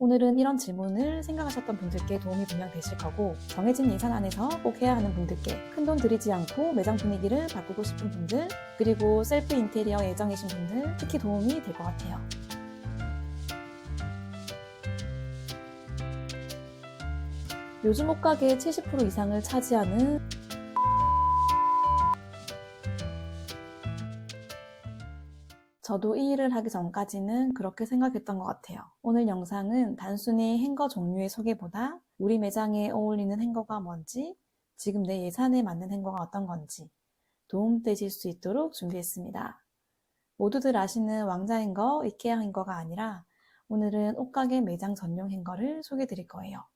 오늘은 이런 질문을 생각하셨던 분들께 도움이 분명 되실 거고 정해진 예산 안에서 꼭 해야 하는 분들께 큰 돈 들이지 않고 매장 분위기를 바꾸고 싶은 분들 그리고 셀프 인테리어 애정이신 분들 특히 도움이 될 것 같아요. 요즘 옷가게의 70% 이상을 차지하는 저도 이 일을 하기 전까지는 그렇게 생각했던 것 같아요. 오늘 영상은 단순히 행거 종류의 소개보다 우리 매장에 어울리는 행거가 뭔지, 지금 내 예산에 맞는 행거가 어떤 건지 도움되실 수 있도록 준비했습니다. 모두들 아시는 왕자 행거, 이케아 행거가 아니라 오늘은 옷가게 매장 전용 행거를 소개해 드릴 거예요.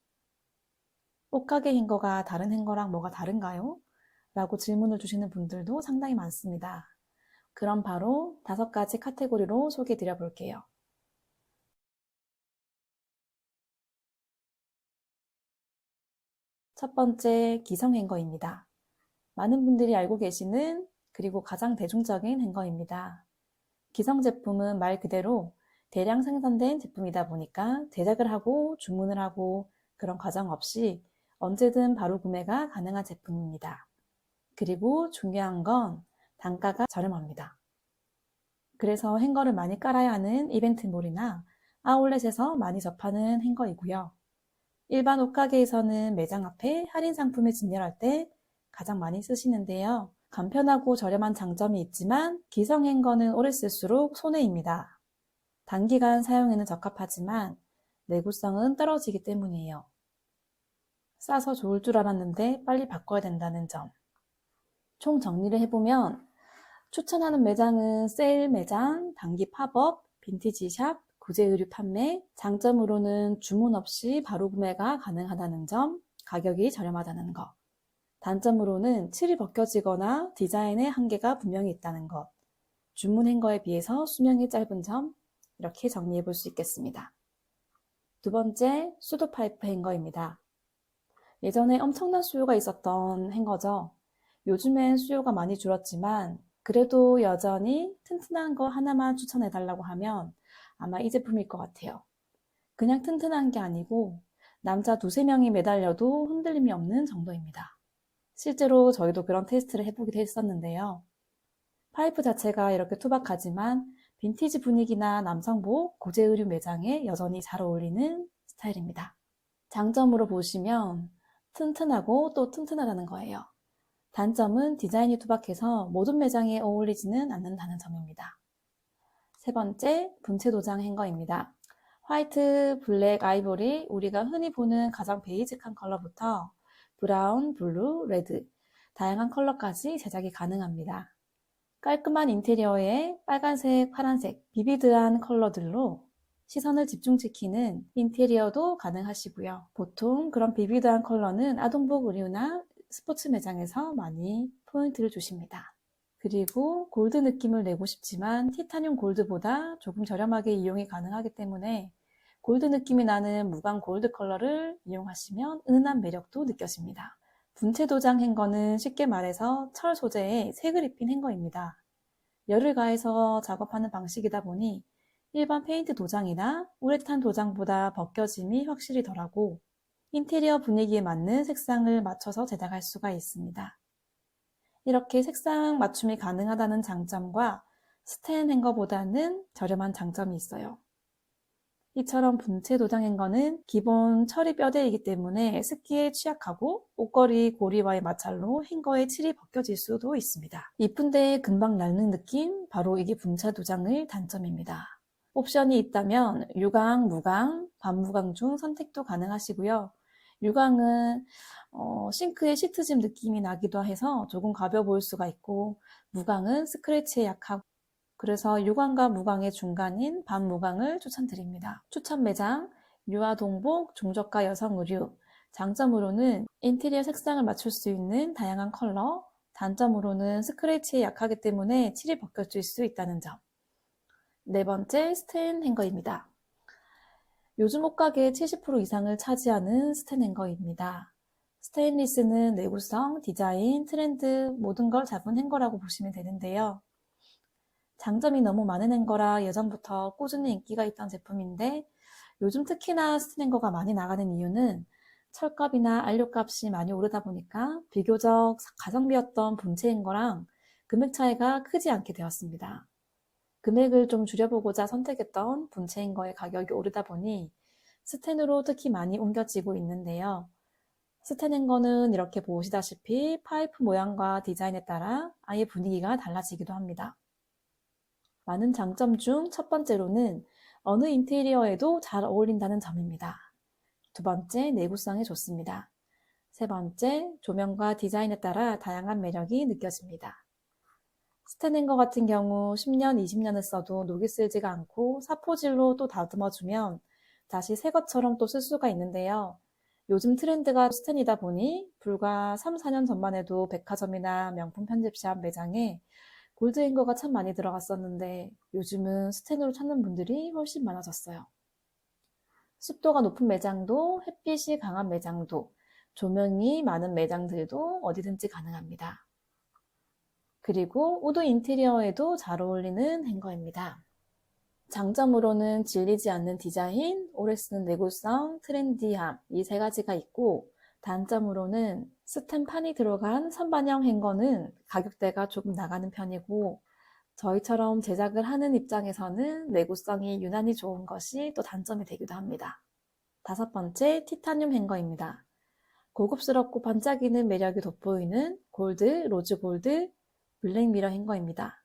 옷가게 행거가 다른 행거랑 뭐가 다른가요? 라고 질문을 주시는 분들도 상당히 많습니다. 그럼 바로 다섯 가지 카테고리로 소개해 드려 볼게요. 첫 번째, 기성 행거입니다. 많은 분들이 알고 계시는 그리고 가장 대중적인 행거입니다. 기성 제품은 말 그대로 대량 생산된 제품이다 보니까 제작을 하고 주문을 하고 그런 과정 없이 언제든 바로 구매가 가능한 제품입니다. 그리고 중요한 건 단가가 저렴합니다. 그래서 행거를 많이 깔아야 하는 이벤트몰이나 아울렛에서 많이 접하는 행거이고요. 일반 옷가게에서는 매장 앞에 할인 상품을 진열할 때 가장 많이 쓰시는데요. 간편하고 저렴한 장점이 있지만 기성 행거는 오래 쓸수록 손해입니다. 단기간 사용에는 적합하지만 내구성은 떨어지기 때문이에요. 싸서 좋을 줄 알았는데 빨리 바꿔야 된다는 점. 총 정리를 해보면 추천하는 매장은 세일 매장, 단기 팝업, 빈티지 샵, 구제 의류 판매, 장점으로는 주문 없이 바로 구매가 가능하다는 점, 가격이 저렴하다는 것. 단점으로는 칠이 벗겨지거나 디자인의 한계가 분명히 있다는 것. 주문 행거에 비해서 수명이 짧은 점, 이렇게 정리해 볼 수 있겠습니다. 두 번째, 수도 파이프 행거입니다. 예전에 엄청난 수요가 있었던 행거죠. 요즘엔 수요가 많이 줄었지만 그래도 여전히 튼튼한 거 하나만 추천해 달라고 하면 아마 이 제품일 것 같아요. 그냥 튼튼한 게 아니고 남자 두세 명이 매달려도 흔들림이 없는 정도입니다. 실제로 저희도 그런 테스트를 해보기도 했었는데요. 파이프 자체가 이렇게 투박하지만 빈티지 분위기나 남성복, 고제 의류 매장에 여전히 잘 어울리는 스타일입니다. 장점으로 보시면 튼튼하고 또 튼튼하다는 거예요. 단점은 디자인이 투박해서 모든 매장에 어울리지는 않는다는 점입니다. 세 번째, 분체 도장 행거입니다. 화이트, 블랙, 아이보리, 우리가 흔히 보는 가장 베이직한 컬러부터 브라운, 블루, 레드, 다양한 컬러까지 제작이 가능합니다. 깔끔한 인테리어에 빨간색, 파란색, 비비드한 컬러들로 시선을 집중시키는 인테리어도 가능하시고요. 보통 그런 비비드한 컬러는 아동복 의류나 스포츠 매장에서 많이 포인트를 주십니다. 그리고 골드 느낌을 내고 싶지만 티타늄 골드보다 조금 저렴하게 이용이 가능하기 때문에 골드 느낌이 나는 무광 골드 컬러를 이용하시면 은은한 매력도 느껴집니다. 분체 도장 행거는 쉽게 말해서 철 소재의 색을 입힌 행거입니다. 열을 가해서 작업하는 방식이다 보니 일반 페인트 도장이나 우레탄 도장보다 벗겨짐이 확실히 덜하고 인테리어 분위기에 맞는 색상을 맞춰서 제작할 수가 있습니다. 이렇게 색상 맞춤이 가능하다는 장점과 스텐 행거보다는 저렴한 장점이 있어요. 이처럼 분체 도장 행거는 기본 처리 뼈대이기 때문에 습기에 취약하고 옷걸이 고리와의 마찰로 행거의 칠이 벗겨질 수도 있습니다. 이쁜데 금방 낡는 느낌? 바로 이게 분체 도장의 단점입니다. 옵션이 있다면 유광, 무광, 반무광 중 선택도 가능하시고요. 유광은 어, 싱크에 시트짐 느낌이 나기도 해서 조금 가벼워 보일 수가 있고 무광은 스크래치에 약하고 그래서 유광과 무광의 중간인 반무광을 추천드립니다. 추천 매장 유아 동복, 종저가 여성 의류 장점으로는 인테리어 색상을 맞출 수 있는 다양한 컬러 단점으로는 스크래치에 약하기 때문에 칠이 벗겨질 수 있다는 점 네 번째 스텐 행거입니다. 요즘 옷가게의 70% 이상을 차지하는 스텐 행거입니다. 스테인리스는 내구성, 디자인, 트렌드 모든 걸 잡은 행거라고 보시면 되는데요. 장점이 너무 많은 행거라 예전부터 꾸준히 인기가 있던 제품인데 요즘 특히나 스테낸거가 많이 나가는 이유는 철값이나 안료값이 많이 오르다 보니까 비교적 가성비였던 본체인 거랑 금액 차이가 크지 않게 되었습니다. 금액을 좀 줄여보고자 선택했던 본체인 거의 가격이 오르다 보니 스텐으로 특히 많이 옮겨지고 있는데요. 스텐인 거는 이렇게 보시다시피 파이프 모양과 디자인에 따라 아예 분위기가 달라지기도 합니다. 많은 장점 중 첫 번째로는 어느 인테리어에도 잘 어울린다는 점입니다. 두 번째, 내구성이 좋습니다. 세 번째, 조명과 디자인에 따라 다양한 매력이 느껴집니다. 스테넨거 같은 경우 10년, 20년을 써도 녹이 슬지가 않고 사포질로 또 다듬어주면 다시 새 것처럼 또 쓸 수가 있는데요. 요즘 트렌드가 스텐이다 보니 불과 3, 4년 전만 해도 백화점이나 명품 편집샵 매장에 골드앤거가 참 많이 들어갔었는데 요즘은 스텐으로 찾는 분들이 훨씬 많아졌어요. 습도가 높은 매장도 햇빛이 강한 매장도 조명이 많은 매장들도 어디든지 가능합니다. 그리고 우드 인테리어에도 잘 어울리는 행거입니다. 장점으로는 질리지 않는 디자인, 오래 쓰는 내구성, 트렌디함 이 세 가지가 있고 단점으로는 스탬판이 들어간 선반형 행거는 가격대가 조금 나가는 편이고 저희처럼 제작을 하는 입장에서는 내구성이 유난히 좋은 것이 또 단점이 되기도 합니다. 다섯 번째, 티타늄 행거입니다. 고급스럽고 반짝이는 매력이 돋보이는 골드, 로즈 골드, 블랙 미러 행거입니다.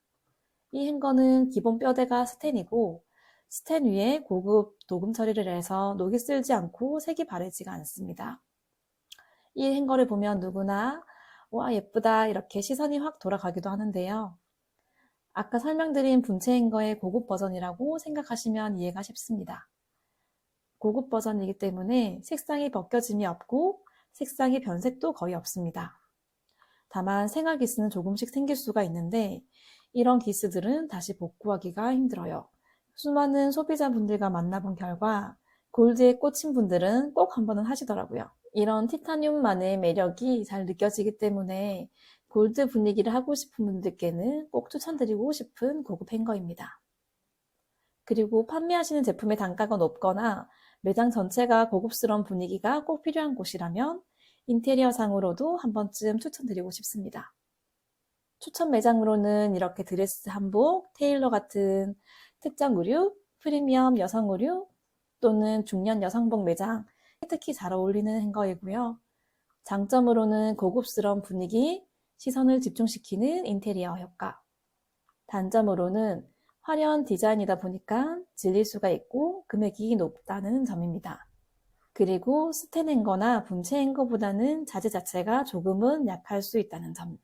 이 행거는 기본 뼈대가 스텐이고 스텐 위에 고급 도금 처리를 해서 녹이 쓸지 않고 색이 바래지가 않습니다. 이 행거를 보면 누구나 와 예쁘다 이렇게 시선이 확 돌아가기도 하는데요. 아까 설명드린 분체 행거의 고급 버전이라고 생각하시면 이해가 쉽습니다. 고급 버전이기 때문에 색상이 벗겨짐이 없고 색상의 변색도 거의 없습니다. 다만 생활 기스는 조금씩 생길 수가 있는데 이런 기스들은 다시 복구하기가 힘들어요. 수많은 소비자분들과 만나본 결과 골드에 꽂힌 분들은 꼭 한 번은 하시더라고요. 이런 티타늄만의 매력이 잘 느껴지기 때문에 골드 분위기를 하고 싶은 분들께는 꼭 추천드리고 싶은 고급 행거입니다. 그리고 판매하시는 제품의 단가가 높거나 매장 전체가 고급스러운 분위기가 꼭 필요한 곳이라면 인테리어 상으로도 한 번쯤 추천드리고 싶습니다. 추천 매장으로는 이렇게 드레스 한복, 테일러 같은 특정 의류, 프리미엄 여성 의류 또는 중년 여성복 매장 특히 잘 어울리는 행거이고요. 장점으로는 고급스러운 분위기, 시선을 집중시키는 인테리어 효과. 단점으로는 화려한 디자인이다 보니까 질릴 수가 있고 금액이 높다는 점입니다. 그리고 스텐 행거나 분체 행거보다는 자재 자체가 조금은 약할 수 있다는 점.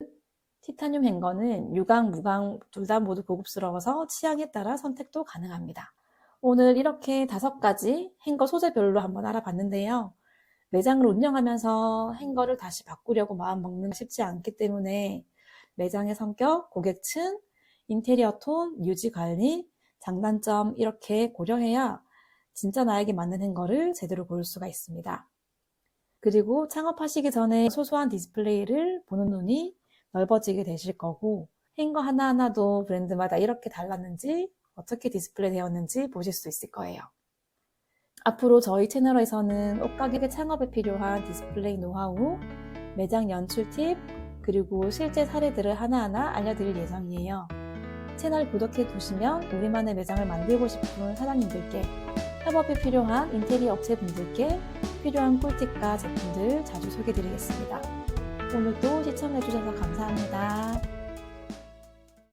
티타늄 행거는 유광, 무광 둘 다 모두 고급스러워서 취향에 따라 선택도 가능합니다. 오늘 이렇게 다섯 가지 행거 소재별로 한번 알아봤는데요. 매장을 운영하면서 행거를 다시 바꾸려고 마음먹는 게 쉽지 않기 때문에 매장의 성격, 고객층, 인테리어 톤, 유지 관리, 장단점 이렇게 고려해야 진짜 나에게 맞는 행거를 제대로 고를 수가 있습니다. 그리고 창업하시기 전에 소소한 디스플레이를 보는 눈이 넓어지게 되실 거고 행거 하나하나도 브랜드마다 이렇게 달랐는지 어떻게 디스플레이 되었는지 보실 수 있을 거예요. 앞으로 저희 채널에서는 옷가게 창업에 필요한 디스플레이 노하우, 매장 연출 팁, 그리고 실제 사례들을 하나하나 알려드릴 예정이에요. 채널 구독해 두시면 우리만의 매장을 만들고 싶은 사장님들께 협업이 필요한 인테리어 업체분들께 필요한 꿀팁과 제품들 자주 소개드리겠습니다. 오늘도 시청해주셔서 감사합니다.